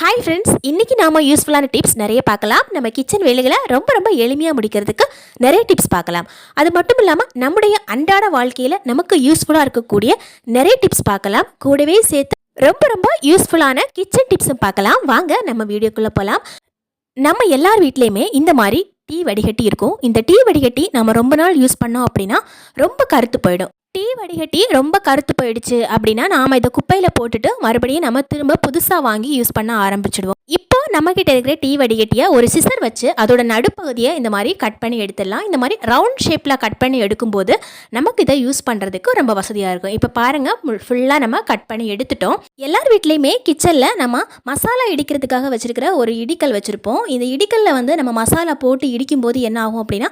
Hi friends இன்றைக்கி நாம் யூஸ்ஃபுல்லான டிப்ஸ் நிறைய பார்க்கலாம். நம்ம கிச்சன் வேலைகளை ரொம்ப ரொம்ப எளிமையாக முடிக்கிறதுக்கு நிறைய டிப்ஸ் பார்க்கலாம். அது மட்டும் இல்லாமல் நம்முடைய அன்றாட வாழ்க்கையில் நமக்கு யூஸ்ஃபுல்லாக இருக்கக்கூடிய நிறைய டிப்ஸ் பார்க்கலாம். கூடவே சேர்த்து ரொம்ப ரொம்ப யூஸ்ஃபுல்லான கிச்சன் டிப்ஸும் பார்க்கலாம். வாங்க நம்ம வீடியோக்குள்ளே போகலாம் நம்ம எல்லார் வீட்லேயுமே இந்த மாதிரி டீ வடிகட்டி இருக்கும். இந்த டீ வடிகட்டி நம்ம ரொம்ப நாள் யூஸ் பண்ணோம் அப்படின்னா ரொம்ப கருத்து போயிடும். டீ வடிகட்டி ரொம்ப கருத்து போயிடுச்சு அப்படின்னா நாம் இதை குப்பையில் போட்டுட்டு மறுபடியும் நம்ம திரும்ப புதுசாக வாங்கி யூஸ் பண்ண ஆரம்பிச்சிடுவோம். இப்போ நம்மக்கிட்ட இருக்கிற டீ வடிகட்டியை ஒரு சிசர் வச்சு அதோட நடுப்பகுதியை இந்த மாதிரி கட் பண்ணி எடுத்துடலாம். இந்த மாதிரி ரவுண்ட் ஷேப்பில் கட் பண்ணி எடுக்கும்போது நமக்கு இதை யூஸ் பண்ணுறதுக்கு ரொம்ப வசதியாக இருக்கும். இப்போ பாருங்கள் ஃபுல்லாக நம்ம கட் பண்ணி எடுத்துட்டோம். எல்லார் வீட்லேயுமே கிச்சனில் நம்ம மசாலா இடிக்கிறதுக்காக வச்சுருக்கிற ஒரு இடிக்கல் வச்சுருப்போம். இந்த இடிக்கல்ல வந்து நம்ம மசாலா போட்டு இடிக்கும்போது என்ன ஆகும் அப்படின்னா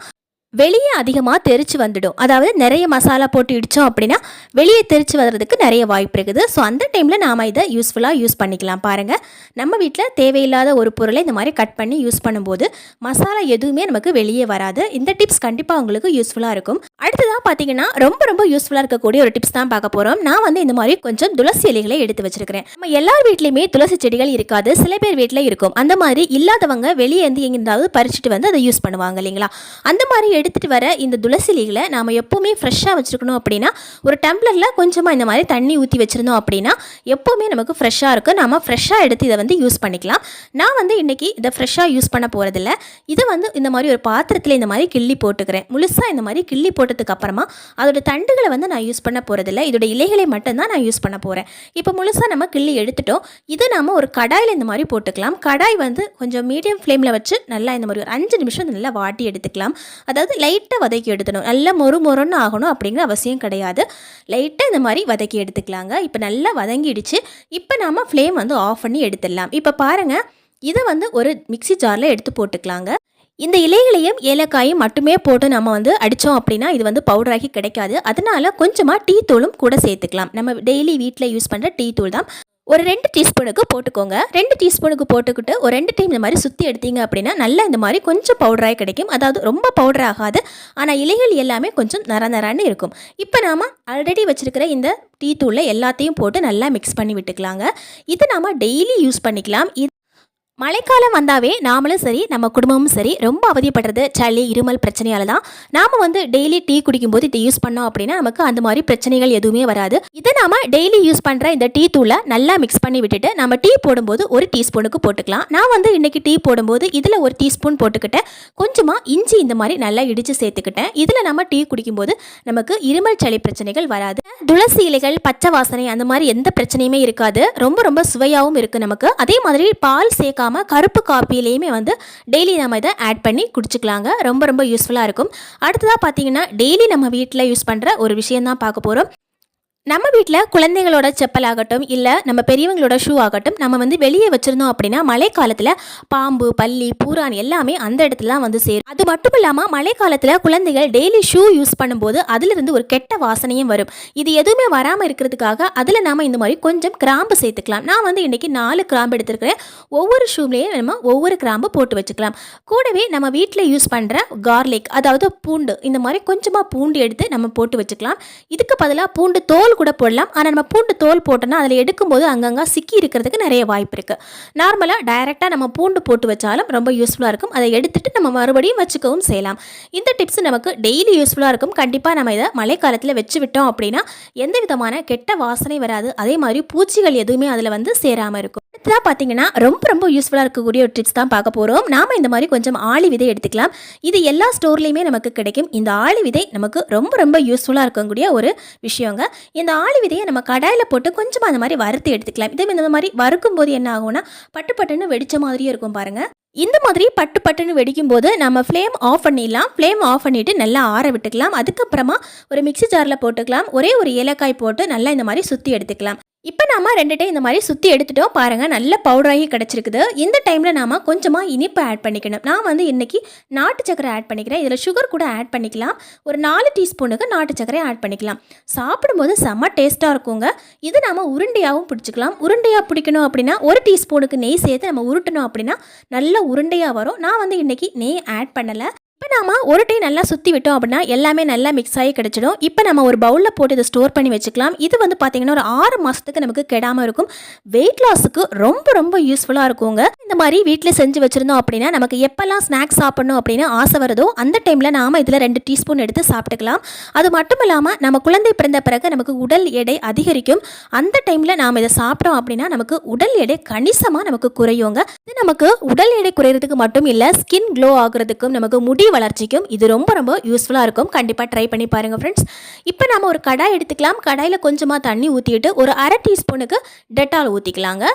வெளியே அதிகமாக தெரிச்சு வந்துடும். அதாவது நிறைய மசாலா போட்டு இடித்தோம் அப்படின்னா வெளியே தெரிச்சு வர்றதுக்கு நிறைய வாய்ப்பு இருக்குது. ஸோ அந்த டைமில் நாம் இதை யூஸ்ஃபுல்லாக யூஸ் பண்ணிக்கலாம். பாருங்கள் நம்ம வீட்டில் தேவையில்லாத ஒரு பொருளை இந்த மாதிரி கட் பண்ணி யூஸ் பண்ணும்போது மசாலா எதுவுமே நமக்கு வெளியே வராது. இந்த டிப்ஸ் கண்டிப்பாக உங்களுக்கு யூஸ்ஃபுல்லாக இருக்கும். அடுத்ததாக பார்த்தீங்கன்னா ரொம்ப ரொம்ப யூஸ்ஃபுல்லாக இருக்கக்கூடிய ஒரு டிப்ஸ் தான் பார்க்க போகிறோம் நான் வந்து இந்த மாதிரி கொஞ்சம் துளசி இலைகளை எடுத்து வச்சிருக்கிறேன். நம்ம எல்லார் வீட்லேயுமே துளசி செடிகள் இருக்காது. சில பேர் வீட்டில் இருக்கும். அந்த மாதிரி இல்லாதவங்க வெளியே இருந்து எங்கிருந்தாவது பறிச்சுட்டு வந்து அதை யூஸ் பண்ணுவாங்க இல்லைங்களா? அந்த மாதிரி எடுத்துகிட்டு வர இந்த துளசி இலைகளை நாம் எப்போவுமே ஃப்ரெஷ்ஷாக வச்சுருக்கணும் அப்படின்னா ஒரு டம்ளரில் கொஞ்சமாக இந்த மாதிரி தண்ணி ஊற்றி வச்சுருந்தோம் அப்படின்னா எப்போவுமே நமக்கு ஃப்ரெஷ்ஷாக இருக்கும். நாம் ஃப்ரெஷ்ஷாக எடுத்து இதை வந்து யூஸ் பண்ணிக்கலாம். நான் வந்து இன்றைக்கி இதை ஃப்ரெஷ்ஷாக யூஸ் பண்ண போகிறதில்ல இதை வந்து இந்த மாதிரி ஒரு பாத்திரத்தில் இந்த மாதிரி கிள்ளி போட்டுக்கிறேன். முழுசாக இந்த மாதிரி கிள்ளி போட்டதுக்கு அப்புறமா அதோட தண்டுகளை வந்து நான் யூஸ் பண்ண போகிறதில்ல இதோட இலைகளை மட்டும்தான் நான் யூஸ் பண்ண போகிறேன் இப்போ முழுசாக நம்ம கிள்ளி எடுத்துட்டோம். இதை நாம் ஒரு கடாயில் இந்த மாதிரி போட்டுக்கலாம். கடாய் வந்து கொஞ்சம் மீடியம் ஃப்ளேமில் வச்சு நல்லா இந்த மாதிரி ஒரு அஞ்சு நிமிஷம் நல்லா வாட்டி எடுத்துக்கலாம். அதாவது லைட்டாக வதக்கி எடுத்துணும் நல்லா மொறு மொறுன்னு ஆகணும் அப்படிங்கிற அவசியம் கிடையாது. லைட்டாக இந்த மாதிரி வதக்கி எடுத்துக்கலாங்க. இப்போ நல்லா வதங்கிடுச்சு. இப்போ நாம் ஃப்ளேம் வந்து ஆஃப் பண்ணி எடுத்துடலாம். இப்போ பாருங்கள் இதை வந்து ஒரு மிக்ஸி ஜாரில் எடுத்து போட்டுக்கலாங்க. இந்த இலைகளையும் ஏலக்காயும் மட்டுமே போட்டு நம்ம வந்து அடித்தோம் அப்படின்னா இது வந்து பவுடராகி கிடைக்காது. அதனால கொஞ்சமாக டீ தூளும் கூட சேர்த்துக்கலாம். நம்ம டெய்லி வீட்டில் யூஸ் பண்ணுற டீ தூள் தான். ஒரு ரெண்டு டீஸ்பூனுக்கு போட்டுக்கோங்க. ரெண்டு டீஸ்பூனுக்கு போட்டுக்கிட்டு ஒரு ரெண்டு டைம் இந்த மாதிரி சுற்றி எடுத்தீங்க அப்படின்னா நல்லா இந்த மாதிரி கொஞ்சம் பவுடராக கிடைக்கும். அதாவது ரொம்ப பவுடர் ஆகாது. ஆனால் இலைகள் எல்லாமே கொஞ்சம் நர நரான்னு இருக்கும். இப்போ நாம் ஆல்ரெடி வச்சுருக்கிற இந்த டீ தூளில் எல்லாத்தையும் போட்டு நல்லா மிக்ஸ் பண்ணி விட்டுக்கலாங்க. இது நாம் டெய்லி யூஸ் பண்ணிக்கலாம். இது மழைக்காலம் வந்தாவே நாமளும் சரி நம்ம குடும்பமும் சரி ரொம்ப அவதிப்படுறது சளி இருமல் பிரச்சனையால தான் நாம வந்து டெய்லி டீ குடிக்கும்போது இதை யூஸ் பண்ணோம் அப்படின்னா நமக்கு அந்த மாதிரி பிரச்சனைகள் எதுவுமே வராது. இதை நாம டெய்லி யூஸ் பண்ற இந்த டீ தூளை நல்லா மிக்ஸ் பண்ணி விட்டுட்டு நம்ம டீ போடும்போது ஒரு டீஸ்பூனுக்கு போட்டுக்கலாம். நான் வந்து இன்னைக்கு டீ போடும்போது இதில் ஒரு டீஸ்பூன் போட்டுக்கிட்டேன். கொஞ்சமாக இஞ்சி இந்த மாதிரி நல்லா இடித்து சேர்த்துக்கிட்டேன். இதில் நம்ம டீ குடிக்கும்போது நமக்கு இருமல் சளி பிரச்சனைகள் வராது. துளசி இலைகள் பச்சை வாசனை அந்த மாதிரி எந்த பிரச்சனையுமே இருக்காது. ரொம்ப ரொம்ப சுவையாகவும் இருக்குது நமக்கு. அதே மாதிரி பால் சேர்க்காம கருப்பு காப்பிலையுமே வந்து டெய்லி நம்ம இதை ஆட் பண்ணி குடிச்சிக்கலாங்க. ரொம்ப ரொம்ப யூஸ்ஃபுல்லாக இருக்கும். அடுத்ததாக பார்த்தீங்கன்னா டெய்லி நம்ம வீட்டில் யூஸ் பண்ணுற ஒரு விஷயம் தான் பார்க்க போகிறோம் நம்ம வீட்டில் குழந்தைங்களோட செப்பல் ஆகட்டும் இல்லை நம்ம பெரியவங்களோட ஷூ ஆகட்டும் நம்ம வந்து வெளியே வச்சுருந்தோம் அப்படின்னா மழைக்காலத்தில் பாம்பு பள்ளி பூரான் எல்லாமே அந்த இடத்துல தான் வந்து சேரும். அது மட்டும் இல்லாமல் மழைக்காலத்தில் குழந்தைகள் டெய்லி ஷூ யூஸ் பண்ணும்போது அதிலிருந்து ஒரு கெட்ட வாசனையும் வரும். இது எதுவுமே வராமல் இருக்கிறதுக்காக அதில் நாம் இந்த மாதிரி கொஞ்சம் கிராம்பு சேர்த்துக்கலாம். நான் வந்து இன்றைக்கி நாலு கிராம்பு எடுத்துருக்கிறேன். ஒவ்வொரு ஷூலேயும் நம்ம ஒவ்வொரு கிராம்பு போட்டு வச்சுக்கலாம். கூடவே நம்ம வீட்டில் யூஸ் பண்ணுற கார்லிக் அதாவது பூண்டு இந்த மாதிரி கொஞ்சமாக பூண்டு எடுத்து நம்ம போட்டு வச்சுக்கலாம். இதுக்கு பதிலாக பூண்டு தோல் கூட போடலாம். ஆனால் நம்ம பூண்டு தோல் போட்டோன்னா அதில் எடுக்கும்போது அங்கங்கே சிக்கி இருக்கிறதுக்கு நிறைய வாய்ப்பு இருக்குது நார்மலாக டைரெக்டாக நம்ம பூண்டு போட்டு வச்சாலும் ரொம்ப யூஸ்ஃபுல்லாக இருக்கும். அதை எடுத்துட்டு நம்ம மறுபடியும் வச்சுக்கவும் செய்யலாம். இந்த டிப்ஸ் நமக்கு டெய்லி யூஸ்ஃபுல்லாக இருக்கும். கண்டிப்பாக நம்ம இதை மழைக்காலத்தில் வச்சு விட்டோம் அப்படின்னா எந்த விதமான கெட்ட வாசனை வராது. அதே மாதிரி பூச்சிகள் எதுவுமே அதில் வந்து சேராமல் இருக்கும். அடுத்ததாக பார்த்தீங்கன்னா ரொம்ப ரொம்ப யூஸ்ஃபுல்லாக இருக்கக்கூடிய ஒரு டிப்ஸ் தான் பார்க்க போகிறோம் நாம் இந்த மாதிரி கொஞ்சம் ஆளி விதை எடுத்துக்கலாம். இது எல்லா ஸ்டோர்லேயுமே நமக்கு கிடைக்கும். இந்த ஆளி விதை நமக்கு ரொம்ப ரொம்ப யூஸ்ஃபுல்லாக இருக்கக்கூடிய ஒரு விஷயங்க. இந்த ஆளி விதையை நம்ம கடாயில் போட்டு கொஞ்சமாக அந்த மாதிரி வறுத்து எடுத்துக்கலாம். இதே இந்த மாதிரி வறுக்கும் போது என்ன ஆகும்னா பட்டு பட்டுன்னு வெடிச்ச மாதிரியே இருக்கும் பாருங்கள் இந்த மாதிரி பட்டு பட்டுன்னு வெடிக்கும் போது நம்ம ஃப்ளேம் ஆஃப் பண்ணிடலாம். ஃப்ளேம் ஆஃப் பண்ணிவிட்டு நல்லா ஆற விட்டுக்கலாம். அதுக்கப்புறமா ஒரு மிக்ஸி ஜாரில் போட்டுக்கலாம். ஒரே ஒரு ஏலக்காய் போட்டு நல்லா இந்த மாதிரி சுற்றி எடுத்துக்கலாம். இப்போ நாம ரெண்டு டைம் இந்த மாதிரி சுற்றி எடுத்துட்டோம். பாருங்கள் நல்ல பவுடராகி கிடச்சிருக்குது. இந்த டைமில் நாம் கொஞ்சமாக இனிப்பு ஆட் பண்ணிக்கணும். நான் வந்து இன்றைக்கி நாட்டு சக்கரை ஆட் பண்ணிக்கிறேன். இதில் சுகர் கூட ஆட் பண்ணிக்கலாம். ஒரு நாலு டீஸ்பூனுக்கு நாட்டு சக்கரை ஆட் பண்ணிக்கலாம். சாப்பிடும்போது செம்ம டேஸ்ட்டாக இருக்குங்க. இது நாம் உருண்டையாகவும் பிடிச்சிக்கலாம். உருண்டையாக பிடிக்கணும் அப்படின்னா ஒரு டீஸ்பூனுக்கு நெய் சேர்த்து நம்ம உருட்டணும் அப்படின்னா நல்ல உருண்டையாக வரும். நான் வந்து இன்னைக்கு நெய் ஆட் பண்ணலை. இப்போ நாம ஒரு டீ நல்லா சுற்றி விட்டோம் அப்படின்னா எல்லாமே நல்லா மிக்ஸ் ஆகி கிடச்சிடும். இப்போ நம்ம ஒரு பவுலில் போட்டு இதை ஸ்டோர் பண்ணி வச்சுக்கலாம். இது வந்து பார்த்தீங்கன்னா ஒரு ஆறு மாதத்துக்கு நமக்கு கெடாமல் இருக்கும். வெயிட் லாஸுக்கு ரொம்ப ரொம்ப யூஸ்ஃபுல்லாக இருக்குங்க. இந்த மாதிரி வீட்டில் செஞ்சு வச்சுருந்தோம் அப்படின்னா நமக்கு எப்போல்லாம் ஸ்நாக்ஸ் சாப்பிடணும் அப்படின்னு ஆசை வருதோ அந்த டைமில் நாம் இதில் ரெண்டு டீஸ்பூன் எடுத்து சாப்பிட்டுக்கலாம். அது மட்டும் இல்லாமல் நம்ம குழந்தை பிறந்த பிறகு நமக்கு உடல் எடை அதிகரிக்கும். அந்த டைமில் நாம் இதை சாப்பிட்டோம் அப்படின்னா நமக்கு உடல் எடை கணிசமாக நமக்கு குறையுங்க. இது நமக்கு உடல் எடை குறையிறதுக்கு மட்டும் இல்லை ஸ்கின் க்ளோ ஆகுறதுக்கும் நமக்கு முடி வளர்ச்சிக்கும் இது ரொம்ப ரொம்ப யூஸ்ஃபுல்லாக இருக்கும். கண்டிப்பாக ட்ரை பண்ணி பாருங்கள் ஃப்ரெண்ட்ஸ் இப்போ நம்ம ஒரு கடாய் எடுத்துக்கலாம். கடாயில் கொஞ்சமாக தண்ணி ஊற்றிட்டு ஒரு அரை டீஸ்பூனுக்கு டெட்டால் ஊற்றிக்கலாங்க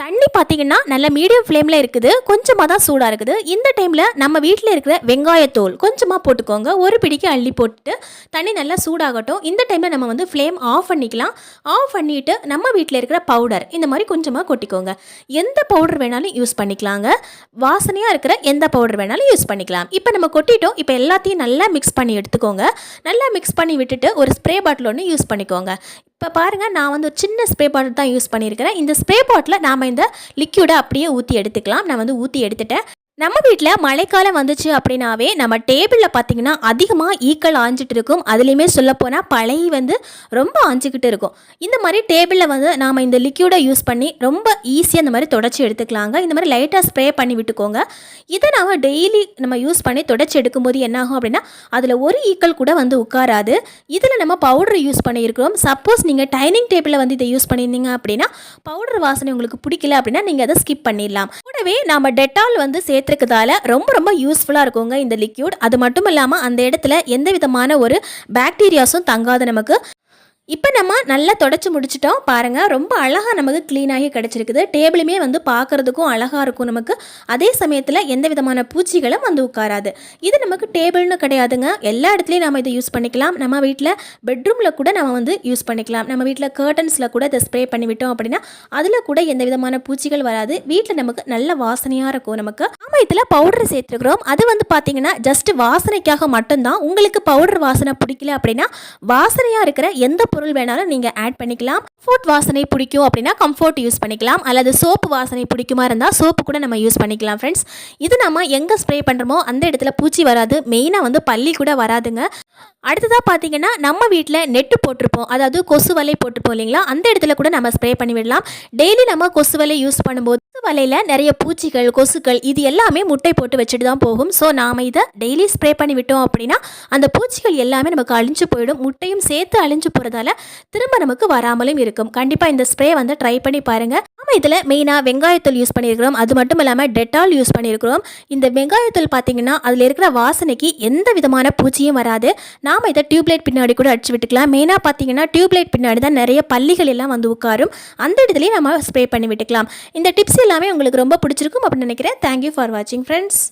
தண்ணி பார்த்தீங்கன்னா நல்ல மீடியம் ஃப்ளேமில் இருக்குது. கொஞ்சமாக தான் சூடாக இருக்குது. இந்த டைமில் நம்ம வீட்டில் இருக்கிற வெங்காயத்தோல் கொஞ்சமாக போட்டுக்கோங்க. ஒரு பிடிக்கு அள்ளி போட்டுட்டு தண்ணி நல்லா சூடாகட்டும். இந்த டைமில் நம்ம வந்து ஃப்ளேம் ஆஃப் பண்ணிக்கலாம். ஆஃப் பண்ணிவிட்டு நம்ம வீட்டில் இருக்கிற பவுடர் இந்த மாதிரி கொஞ்சமாக கொட்டிக்கோங்க. எந்த பவுடர் வேணாலும் யூஸ் பண்ணிக்கலாங்க. வாசனையாக இருக்கிற எந்த பவுடர் வேணாலும் யூஸ் பண்ணிக்கலாம். இப்போ நம்ம கொட்டிட்டோம். இப்போ எல்லாத்தையும் நல்லா மிக்ஸ் பண்ணி எடுத்துக்கோங்க. நல்லா மிக்ஸ் பண்ணி விட்டுட்டு ஒரு ஸ்ப்ரே பாட்டில் ஒன்று யூஸ் பண்ணிக்கோங்க. இப்போ பாருங்கள் நான் வந்து ஒரு சின்ன ஸ்ப்ரே பாட்டில் தான் யூஸ் பண்ணியிருக்கிறேன் இந்த ஸ்ப்ரே பாட்டில் நாம் இந்த லிக்யூடை அப்படியே ஊற்றி எடுத்துக்கலாம். நான் வந்து ஊற்றி எடுத்துட்டேன். நம்ம வீட்டில் மழைக்காலம் வந்துச்சு அப்படின்னாவே நம்ம டேபிளில் பார்த்தீங்கன்னா அதிகமாக ஈக்கள் ஆஞ்சிட்டு இருக்கும். அதுலேயுமே சொல்லப்போனால் பழைய வந்து ரொம்ப ஆஞ்சிக்கிட்டு இருக்கும். இந்த மாதிரி டேபிளில் வந்து நாம் இந்த லிக்யூடை யூஸ் பண்ணி ரொம்ப ஈஸியாக இந்த மாதிரி தொடச்சி எடுத்துக்கலாங்க. இந்த மாதிரி லைட்டாக ஸ்ப்ரே பண்ணி விட்டுக்கோங்க. இதை நாம் டெய்லி நம்ம யூஸ் பண்ணி தொடச்சி எடுக்கும்போது என்னாகும் அப்படின்னா அதில் ஒரு ஈக்கள் கூட வந்து உட்காராது. இதில் நம்ம பவுடர் யூஸ் பண்ணியிருக்கிறோம். சப்போஸ் நீங்கள் டைனிங் டேபிளில் வந்து இதை யூஸ் பண்ணியிருந்தீங்க அப்படின்னா பவுடர் வாசனை உங்களுக்கு பிடிக்கல அப்படின்னா நீங்கள் அதை ஸ்கிப் பண்ணிடலாம். கூடவே நாம் டெட்டால் வந்து சேர்த்து சேர்த்துருக்கதால ரொம்ப ரொம்ப யூஸ்ஃபுல்லாக இருக்குங்க இந்த லிக்யூட் அது மட்டும் இல்லாமல் அந்த இடத்துல எந்த விதமான ஒரு பாக்டீரியாஸும் தங்காது நமக்கு. இப்போ நம்ம நல்லா தொடச்சி முடிச்சிட்டோம். பாருங்கள் ரொம்ப அழகாக நமக்கு க்ளீனாகி கிடச்சிருக்குது. டேபிளுமே வந்து பார்க்குறதுக்கும் அழகாக இருக்கும் நமக்கு. அதே சமயத்தில் எந்த விதமான பூச்சிகளும் வந்து உட்காராது. இது நமக்கு டேபிள்னு கிடையாதுங்க. எல்லா இடத்துலையும் நம்ம இதை யூஸ் பண்ணிக்கலாம். நம்ம வீட்டில் பெட்ரூமில் கூட நம்ம வந்து யூஸ் பண்ணிக்கலாம். நம்ம வீட்டில் கேர்டன்ஸில் கூட இதை ஸ்ப்ரே பண்ணிவிட்டோம் அப்படின்னா அதில் கூட எந்த விதமான பூச்சிகள் வராது. வீட்டில் நமக்கு நல்ல வாசனையாக இருக்கும் நமக்கு. நம்ம இதில் பவுடர் சேர்த்துருக்குறோம். அது வந்து பார்த்தீங்கன்னா ஜஸ்ட் வாசனைக்காக மட்டும்தான். உங்களுக்கு பவுடர் வாசனை பிடிக்கல அப்படின்னா வாசனையாக இருக்கிற எந்த பொருள் வேணாலும் நீங்கள் ஆட் பண்ணிக்கலாம். ஃபுட் வாசனை பிடிக்கும் அப்படின்னா கம்ஃபர்ட் யூஸ் பண்ணிக்கலாம். அல்லது சோப்பு வாசனை பிடிக்குமா இருந்தால் சோப்பு கூட நம்ம யூஸ் பண்ணிக்கலாம் ஃப்ரெண்ட்ஸ் இது நம்ம எங்கே ஸ்ப்ரே பண்ணுறோமோ அந்த இடத்துல பூச்சி வராது. மெயினாக வந்து பள்ளி கூட வராதுங்க. அடுத்ததாக பார்த்தீங்கன்னா நம்ம வீட்டில் நெட்டு போட்டிருப்போம். அதாவது கொசு வலை போட்டிருப்போம் இல்லைங்களா? அந்த இடத்துல கூட நம்ம ஸ்ப்ரே பண்ணி விடலாம். டெய்லி நம்ம கொசு வலை யூஸ் பண்ணும்போது வலையில் நிறைய பூச்சிகள் கொசுக்கள் இது எல்லாமே முட்டை போட்டு வச்சுட்டு தான் போகும். ஸோ நாம் இதை டெய்லி ஸ்ப்ரே பண்ணி விட்டோம் அப்படின்னா அந்த பூச்சிகள் எல்லாமே நமக்கு அழிஞ்சு போயிடும். முட்டையும் சேர்த்து அழிஞ்சு போகிறதால திரும்ப நமக்கு வராமலும் இருக்கும். கண்டிப்பாக இந்த ஸ்ப்ரே வந்து ட்ரை பண்ணி பாருங்கள் நம்ம இதில் மெயினாக வெங்காயத்தூள் யூஸ் பண்ணியிருக்கிறோம் அது மட்டும் இல்லாமல் டெட்டால் யூஸ் பண்ணியிருக்கிறோம் இந்த வெங்காயத்தூள் பார்த்தீங்கன்னா அதில் இருக்கிற வாசனைக்கு எந்த விதமான பூச்சியும் வராது. நாம் இதை டியூப்லைட் பின்னாடி கூட அடிச்சு விட்டுக்கலாம். மெயினாக பார்த்தீங்கன்னா டியூப்லைட் பின்னாடி தான் நிறைய பள்ளிகள் எல்லாம் வந்து உட்காரும். அந்த இடத்துலையும் நம்ம ஸ்ப்ரே பண்ணி விட்டுக்கலாம். இந்த டிப்ஸ் எல்லாமே உங்களுக்கு ரொம்ப பிடிச்சிருக்கும் அப்படின்னு நினைக்கிறேன். தேங்க்யூ ஃபார் வாட்சிங் ஃப்ரெண்ட்ஸ்